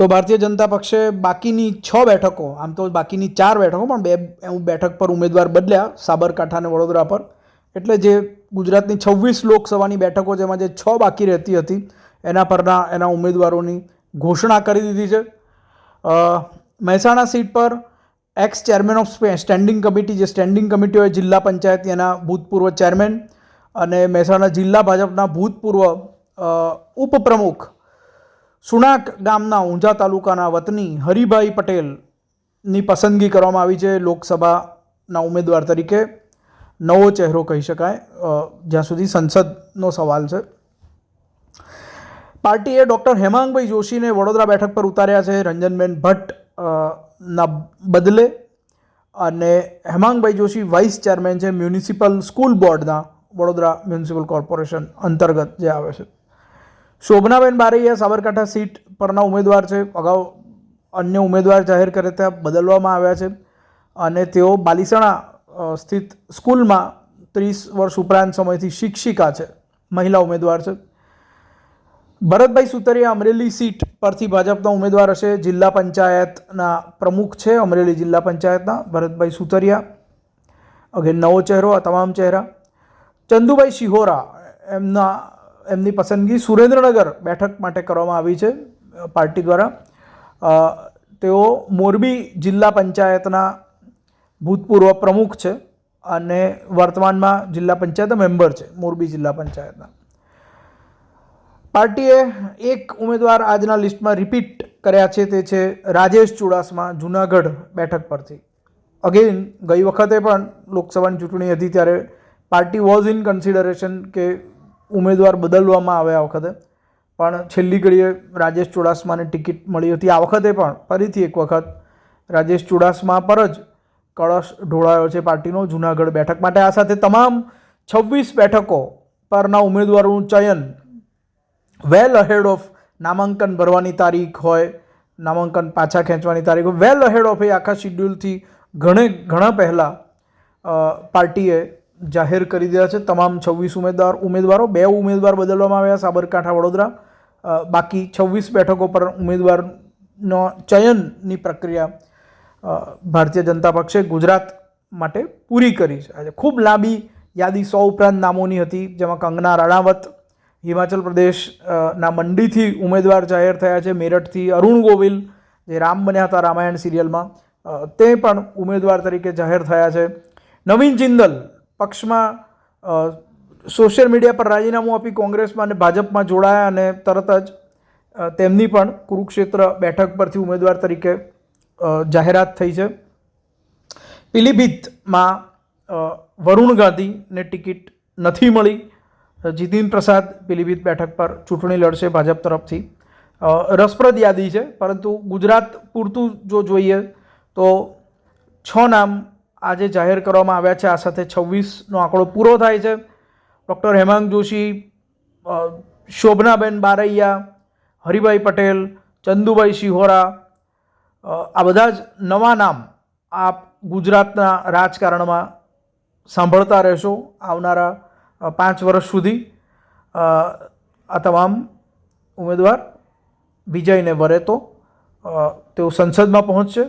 તો ભારતીય જનતા પક્ષે બાકીની છ બેઠકો, આમ તો બાકીની ચાર બેઠકો, પણ બે બેઠક પર ઉમેદવાર બદલ્યા સાબરકાંઠા અને વડોદરા પર. એટલે જે ગુજરાતની છવ્વીસ લોકસભાની બેઠકો જેમાં જે છ બાકી રહેતી હતી, એના પરના એના ઉમેદવારોની ઘોષણા કરી દીધી છે. મહેસાણા સીટ પર ex chairman of standing committee જે સ્ટેન્ડિંગ કમિટી હોય, જિલ્લા પંચાયત, એના ભૂતપૂર્વ ચેરમેન અને મહેસાણા જિલ્લા ભાજપના ભૂતપૂર્વ ઉપપ્રમુખ સુણાક ગામના ઊંઝા તાલુકાના વતની હરિભાઈ પટેલની પસંદગી કરવામાં આવી છે. લોકસભાના ઉમેદવાર તરીકે નવો ચહેરો કહી શકાય જ્યાં સુધી સંસદનો સવાલ છે. પાર્ટીએ ડૉક્ટર હેમાંગભાઈ જોશીને વડોદરા બેઠક પર ઉતાર્યા છે. રંજનબેન ભટ્ટ ના બદલે અને હેમાંગભાઈ જોશી વાઇસ ચેરમેન છે. મ્યુનિસિપલ સ્કૂલ બોર્ડના વડોદરા મ્યુનિસિપલ કોર્પોરેશન અંતર્ગત જે આવે છે. શોભનાબેન બારૈયા સાબરકાંઠા સીટ પરના ઉમેદવાર છે. અગાઉ અન્ય ઉમેદવાર જાહેર કરે ત્યાં બદલવામાં આવ્યા છે. અને તેઓ બાલિસણા સ્થિત સ્કૂલમાં ત્રીસ વર્ષ ઉપરાંત સમયથી શિક્ષિકા છે, મહિલા ઉમેદવાર છે. ભરતભાઈ સુતરિયા અમરેલી સીટ પરથી ભાજપના ઉમેદવાર હશે. જિલ્લા પંચાયતના પ્રમુખ છે અમરેલી જિલ્લા પંચાયતના ભરતભાઈ સુતરિયા. ઓકે નવો ચહેરો, આ તમામ ચહેરા. ચંદુભાઈ શિહોરા, એમના એમની પસંદગી સુરેન્દ્રનગર બેઠક માટે કરવામાં આવી છે પાર્ટી દ્વારા. તેઓ મોરબી જિલ્લા પંચાયતના ભૂતપૂર્વ પ્રમુખ છે અને વર્તમાનમાં જિલ્લા પંચાયત મેમ્બર છે, મોરબી જિલ્લા પંચાયતના. પાર્ટીએ એક ઉમેદવાર આજના લિસ્ટમાં રિપીટ કર્યા છે તે છે રાજેશ ચુડાસમા, જુનાગઢ બેઠક પરથી. અગેન ગઈ વખતે પણ લોકસભાની ચૂંટણી હતી ત્યારે પાર્ટી વોઝ ઇન કન્સિડરેશન કે ઉમેદવાર બદલવામાં આવ્યા આ વખતે. પણ છેલ્લી ઘડીએ રાજેશ ચુડાસમાને ટિકિટ મળી હતી આ વખતે પણ, ફરીથી એક વખત. રાજેશ ચુડાસમા પર જ કળશ ઢોળાયો છે પાર્ટીનો જુનાગઢ બેઠક માટે. આ સાથે તમામ છવ્વીસ બેઠકો પરના ઉમેદવારોનું ચયન વેલ અહેડ ઓફ નામાંકન ભરવાની તારીખ હોય, નામાંકન પાછા ખેંચવાની તારીખ વેલ અહેડ ઓફ એ આખા શિડ્યુલથી ઘણે, ઘણા પહેલાં પાર્ટીએ જાહેર કરી દીધા છે. તમામ છવ્વીસ ઉમેદવાર, ઉમેદવારો, બે ઉમેદવાર બદલવામાં આવ્યા, સાબરકાંઠા, વડોદરા. બાકી છવ્વીસ બેઠકો પર ઉમેદવારનો ચયનની પ્રક્રિયા ભારતીય જનતા પક્ષે ગુજરાત માટે પૂરી કરી છે. આજે ખૂબ લાંબી યાદી સો ઉપરાંત નામોની હતી, જેમાં કંગના રાણાવત, હિમાચલ પ્રદેશના મંડીથી ઉમેદવાર જાહેર થયા છે, મેરઠથી અરુણ ગોવિલ, જે રામ બન્યા હતા રામાયણ સિરિયલમાં. તે પણ ઉમેદવાર તરીકે જાહેર થયા છે. નવીન જિંદલ પક્ષમાં સોશિયલ મીડિયા પર રાજીનામું આપી કોંગ્રેસમાં અને ભાજપમાં જોડાયા અને તરત જ તેમની પણ કુરુક્ષેત્ર બેઠક પરથી ઉમેદવાર તરીકે જાહેરાત થઈ છે. પીલીભીતમાં વરુણ ગાંધીને ટિકિટ નથી મળી. જીતિન પ્રસાદ પીલીભીત બેઠક પર ચૂંટણી લડશે ભાજપ તરફથી. રસપ્રદ યાદી છે, પરંતુ ગુજરાત પૂરતું જો જોઈએ તો છ નામ આજે જાહેર કરવામાં આવ્યા છે. આ સાથે છવ્વીસનો આંકડો પૂરો થાય છે. ડૉક્ટર હેમાંગ જોશી શોભનાબેન બારૈયા, હરિભાઈ પટેલ, ચંદુભાઈ શિહોરા આ બધા જ નવા નામ આપ ગુજરાતના રાજકારણમાં સાંભળતા રહેશો આવનારા પાંચ વર્ષ સુધી. આ તમામ ઉમેદવાર વિજયને વરે તો તેઓ સંસદમાં પહોંચશે.